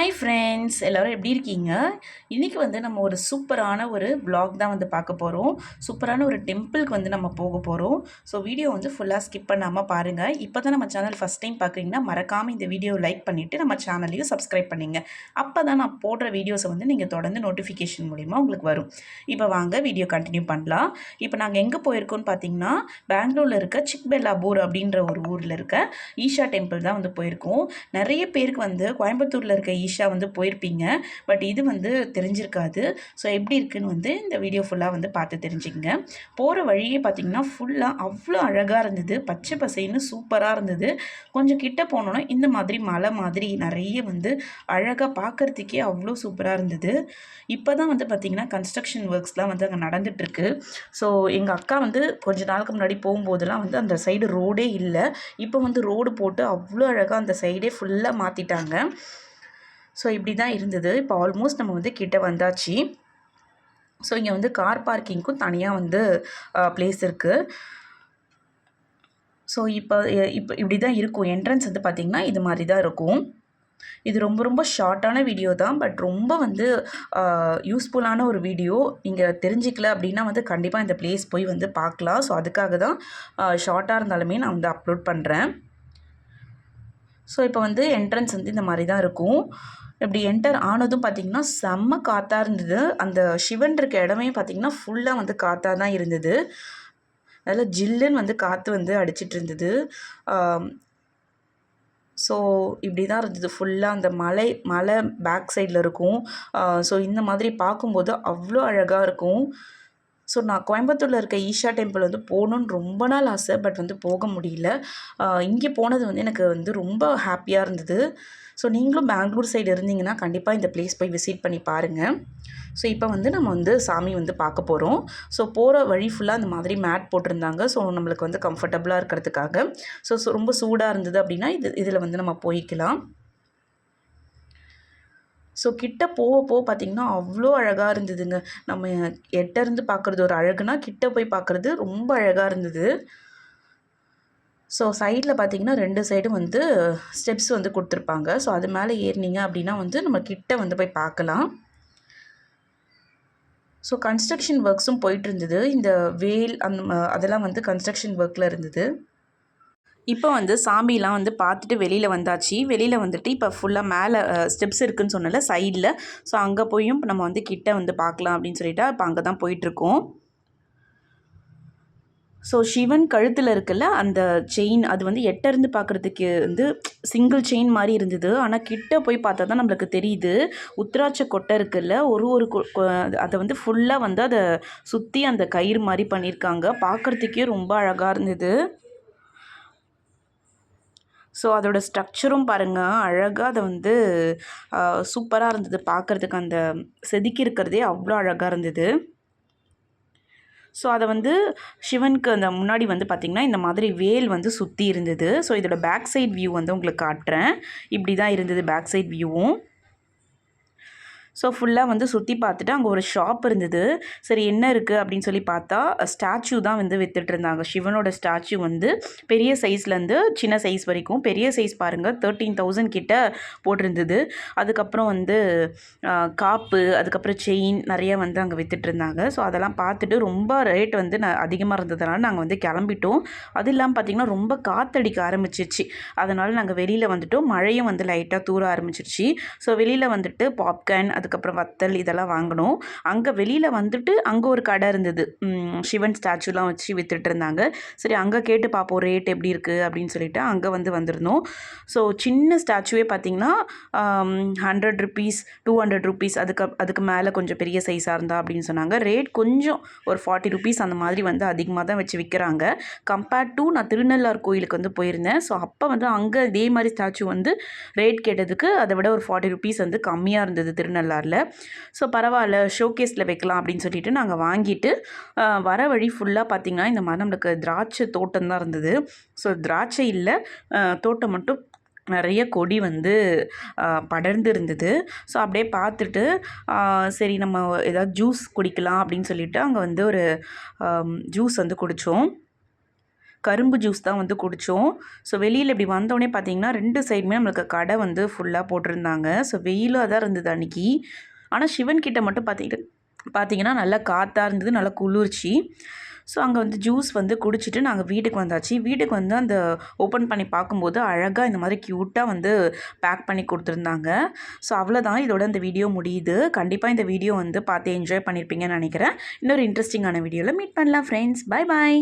Hi friends எல்லோரும் எப்படி இருக்கீங்க? இன்றைக்கி வந்து நம்ம ஒரு சூப்பரான ஒரு vlog தான் வந்து பார்க்க போகிறோம் சூப்பரான ஒரு டெம்பிளுக்கு வந்து நம்ம போக போகிறோம் ஸோ வீடியோ வந்து ஃபுல்லாக ஸ்கிப் பண்ணாமல் பாருங்கள் இப்போ தான் நம்ம சேனல் ஃபஸ்ட் டைம் பார்க்குறீங்கன்னா மறக்காமல் இந்த வீடியோ லைக் பண்ணிவிட்டு நம்ம சேனலையும் சப்ஸ்கிரைப் பண்ணிங்க. அப்போ தான் நான் போடுற வீடியோஸை வந்து நீங்கள் தொடர்ந்து நோட்டிஃபிகேஷன் மூலிமா உங்களுக்கு வரும். இப்போ வாங்க வீடியோ கண்டினியூ பண்ணலாம். இப்போ நாங்கள் எங்கே போயிருக்கோம்னு பார்த்தீங்கன்னா பெங்களூரில் இருக்க சிக்பெல்லாபூர் அப்படின்ற ஒரு ஊரில் இருக்க ஈஷா டெம்பிள் தான் வந்து போயிருக்கோம். நிறைய பேருக்கு வந்து கோயம்புத்தூரில் இருக்க ஈஷா வந்து போயிருப்பீங்க. பட் இது வந்து தெரிஞ்சிருக்காது. ஸோ எப்படி இருக்குன்னு வந்து இந்த வீடியோ ஃபுல்லாக வந்து பார்த்து தெரிஞ்சுக்கங்க. போகிற வழியே பார்த்தீங்கன்னா ஃபுல்லாக அவ்வளோ அழகாக இருந்தது. பச்சை பசைன்னு சூப்பராக இருந்தது. கொஞ்சம் கிட்ட போனோன்னா இந்த மாதிரி மலை மாதிரி நிறைய வந்து அழகாக பார்க்குறதுக்கே அவ்வளோ சூப்பராக இருந்தது. இப்போ தான் வந்து பார்த்திங்கன்னா கன்ஸ்ட்ரக்ஷன் ஒர்க்ஸ்லாம் வந்து அங்கே நடந்துகிட்ருக்கு ஸோ எங்கள் அக்கா வந்து கொஞ்ச நாளுக்கு முன்னாடி போகும்போதெல்லாம் வந்து அந்த சைடு ரோடே இல்லை. இப்போ வந்து ரோடு போட்டு அவ்வளோ அழகாக அந்த சைடே ஃபுல்லாக மாற்றிட்டாங்க ஸோ இப்படி தான் இருந்தது. இப்போ ஆல்மோஸ்ட் நம்ம வந்து கிட்ட வந்தாச்சு. ஸோ இங்கே வந்து கார் பார்க்கிங்க்கும் தனியாக வந்து ப்ளேஸ் இருக்குது ஸோ இப்போ இப்போ இப்படி தான் இருக்கும். என்ட்ரன்ஸ் வந்து பார்த்திங்கன்னா இது மாதிரி தான் இருக்கும். இது ரொம்ப ரொம்ப ஷார்ட்டான வீடியோ தான். பட் ரொம்ப வந்து யூஸ்ஃபுல்லான ஒரு வீடியோ நீங்கள் தெரிஞ்சிக்கல அப்படின்னா வந்து கண்டிப்பாக இந்த ப்ளேஸ் போய் வந்து பார்க்கலாம். ஸோ அதுக்காக தான் ஷார்ட்டாக இருந்தாலுமே நான் வந்து அப்லோட் பண்ணுறேன் ஸோ இப்போ வந்து என்ட்ரன்ஸ் வந்து இந்த மாதிரி தான் இருக்கும். இப்படி என்டர் ஆனதும் பார்த்திங்கன்னா செம்ம காற்றாக இருந்தது. அந்த சிவன் இருக்க இடமே பார்த்திங்கன்னா ஃபுல்லாக வந்து காற்றாக தான் இருந்தது. நல்லா ஜில்லுன்னு வந்து காற்று வந்து அடிச்சிட்டு இருந்தது. ஸோ இப்படி தான் இருந்தது. ஃபுல்லாக அந்த மலை மலை பேக் சைடில் இருக்கும். ஸோ இந்த மாதிரி பார்க்கும்போது அவ்வளோ அழகாக இருக்கும். ஸோ நான் கோயம்புத்தூரில் இருக்க ஈஷா டெம்பிள் வந்து போகணுன்னு ரொம்ப நாள் ஆசை பட் வந்து போக முடியல. இங்கே போனது வந்து எனக்கு வந்து ரொம்ப ஹாப்பியாக இருந்தது. ஸோ நீங்களும் பெங்களூர் சைடு இருந்தீங்கன்னா கண்டிப்பாக இந்த பிளேஸ் போய் விசிட் பண்ணி பாருங்கள் ஸோ இப்போ வந்து நம்ம வந்து சாமி வந்து பார்க்க போகிறோம் ஸோ போகிற வழி ஃபுல்லாக அந்த மாதிரி மேட் போட்டிருந்தாங்க. ஸோ நம்மளுக்கு வந்து கம்ஃபர்டபுளாக இருக்கிறதுக்காக. ஸோ ரொம்ப சூடாக இருந்தது அப்படின்னா இது இதில் வந்து நம்ம போய்க்கலாம். ஸோ கிட்ட போக போக பார்த்திங்கன்னா அவ்வளோ அழகாக இருந்ததுங்க. நம்ம எட்ட இருந்து பார்க்குறது ஒரு அழகுனா கிட்ட போய் பார்க்குறது ரொம்ப அழகாக இருந்தது. ஸோ சைடில் பார்த்தீங்கன்னா ரெண்டு சைடும் வந்து ஸ்டெப்ஸ் வந்து கொடுத்துருப்பாங்க. ஸோ அது மேலே ஏறினீங்க அப்படின்னா வந்து நம்ம கிட்ட வந்து போய் பார்க்கலாம். ஸோ கன்ஸ்ட்ரக்ஷன் ஒர்க்ஸும் போயிட்டு இருந்தது. இந்த வேல் அந்த அதெல்லாம் வந்து கன்ஸ்ட்ரக்ஷன் ஒர்க்கில் இருந்தது. இப்போ வந்து சாமிலாம் வந்து பார்த்துட்டு வெளியில் வந்தாச்சு. வெளியில் வந்துட்டு இப்போ ஃபுல்லாக மேலே ஸ்டெப்ஸ் இருக்குதுன்னு சொன்னல சைடில் ஸோ அங்கே போயும் நம்ம வந்து கிட்ட வந்து பார்க்கலாம் அப்படின்னு சொல்லிட்டு இப்போ அங்கே தான் போயிட்டுருக்கோம் ஸோ சிவன் கழுத்தில் இருக்குல்ல அந்த செயின் அது வந்து எட்டருந்து பார்க்குறதுக்கு வந்து சிங்கிள் செயின் மாதிரி இருந்தது. ஆனால் கிட்ட போய் பார்த்தா தான் நம்மளுக்கு தெரியுது. உத்ராட்ச கொட்டை இருக்குல்ல ஒரு ஒரு அதை வந்து ஃபுல்லாக வந்து அதை சுற்றி அந்த கயிறு மாதிரி பண்ணியிருக்காங்க பார்க்குறதுக்கே ரொம்ப அழகாக இருந்தது. ஸோ அதோடய ஸ்ட்ரக்சரும் பாருங்கள் அழகாக அதை வந்து சூப்பராக இருந்தது. பார்க்குறதுக்கு அந்த செதுக்கி இருக்கிறதே அவ்வளோ அழகாக இருந்தது. ஸோ அதை வந்து சிவனுக்கு அந்த முன்னாடி வந்து பார்த்திங்கன்னா இந்த மாதிரி வேல் வந்து சுற்றி இருந்தது. ஸோ இதோட பேக் சைட் வியூ வந்து உங்களுக்கு காட்டுறேன். இப்படி தான் இருந்தது பேக் சைட் வியூவும் ஸோ ஃபுல்லாக வந்து சுற்றி பார்த்துட்டு அங்கே ஒரு ஷாப் இருந்தது. சரி என்ன இருக்குது அப்படின்னு சொல்லி பார்த்தா ஸ்டாச்சு தான் வந்து வித்துட்டு இருந்தாங்க. சிவனோட ஸ்டாச்சு வந்து பெரிய சைஸ்லேருந்து சின்ன சைஸ் வரைக்கும். பெரிய சைஸ் பாருங்கள் தேர்ட்டீன் தௌசண்ட் கிட்ட போட்டிருந்தது. அதுக்கப்புறம் வந்து காப்பு அதுக்கப்புறம் செயின் நிறைய வந்து அங்கே வித்துட்டு இருந்தாங்க. ஸோ அதெல்லாம் பார்த்துட்டு ரொம்ப ரேட் வந்து நான் அதிகமாக இருந்ததுனால நாங்கள் வந்து கிளம்பிட்டோம். அது இல்லாமல் பார்த்திங்கன்னா ரொம்ப காற்றடிக்க ஆரம்பிச்சிருச்சு. அதனால் நாங்கள் வெளியில் வந்துட்டோம். மழையும் வந்து லைட்டாக தூர ஆரம்பிச்சிருச்சு. ஸோ வெளியில் வந்துட்டு பாப்கார்ன் அது அதுக்கப்புறம் வத்தல் இதெல்லாம் வாங்கினோம் அங்கே வெளியில் வந்துட்டு அங்கே ஒரு கடை இருந்தது. சிவன் ஸ்டாச்சுலாம் வச்சு விற்றுட்டு இருந்தாங்க. சரி அங்கே கேட்டு பார்ப்போம் ரேட் எப்படி இருக்குது அப்படின்னு சொல்லிட்டு அங்கே வந்து வந்திருந்தோம். ஸோ சின்ன ஸ்டாச்சுவே பார்த்திங்கன்னா hundred rupees two hundred rupees அதுக்கு அதுக்கு மேலே கொஞ்சம் பெரிய சைஸாக இருந்தா அப்படின்னு சொன்னாங்க. ரேட் கொஞ்சம் ஒரு ஃபார்ட்டி ருபீஸ் அந்த மாதிரி வந்து அதிகமாக தான் வச்சு விற்கிறாங்க கம்பேர்ட் டு நான் திருநள்ளார் கோயிலுக்கு வந்து போயிருந்தேன். ஸோ அப்போ வந்து அங்கே இதே மாதிரி ஸ்டாச்சு வந்து ரேட் கேட்டதுக்கு அதை விட ஒரு ஃபார்ட்டி ருபீஸ் வந்து கம்மியாக இருந்தது திருநள்ளார் கலரில் ஸோ பரவாயில்ல ஷோகேஸில் வைக்கலாம் அப்படின்னு சொல்லிட்டு நாங்கள் வாங்கிட்டு வர வழி ஃபுல்லாக பார்த்திங்கன்னா இந்த மாதிரி நம்மளுக்கு திராட்சை தோட்டம் தான் இருந்தது. ஸோ திராட்சை இல்லை தோட்டம் மட்டும் நிறைய கொடி வந்து படர்ந்து இருந்தது. ஸோ அப்படியே பார்த்துட்டு சரி நம்ம ஏதாவது ஜூஸ் குடிக்கலாம் அப்படின்னு சொல்லிட்டு அங்கே வந்து ஒரு ஜூஸ் வந்து குடித்தோம் கரும்பு ஜூஸ் தான் வந்து குடித்தோம் ஸோ வெளியில் இப்படி வந்தோடனே பார்த்தீங்கன்னா ரெண்டு சைடுமே நம்மளுக்கு கடை வந்து ஃபுல்லாக போட்டிருந்தாங்க. ஸோ வெயிலாக தான் இருந்தது அன்றைக்கி ஆனால் சிவன் கிட்ட மட்டும் பார்த்திங்கன்னா பார்த்தீங்கன்னா நல்லா காற்றாக இருந்தது நல்லா குளிர்ச்சி. ஸோ அங்கே வந்து ஜூஸ் வந்து குடிச்சிட்டு நாங்கள் வீட்டுக்கு வந்தாச்சு. வீட்டுக்கு வந்து அந்த ஓப்பன் பண்ணி பார்க்கும்போது அழகாக இந்த மாதிரி க்யூட்டாக வந்து பேக் பண்ணி கொடுத்துருந்தாங்க. ஸோ அவ்வளோதான் இதோட இந்த வீடியோ முடியுது. கண்டிப்பாக இந்த வீடியோ வந்து பார்த்து என்ஜாய் பண்ணியிருப்பீங்கன்னு நினைக்கிறேன். இன்னொரு இன்ட்ரெஸ்டிங்கான வீடியோவில் மீட் பண்ணலாம் ஃப்ரெண்ட்ஸ் பை பாய்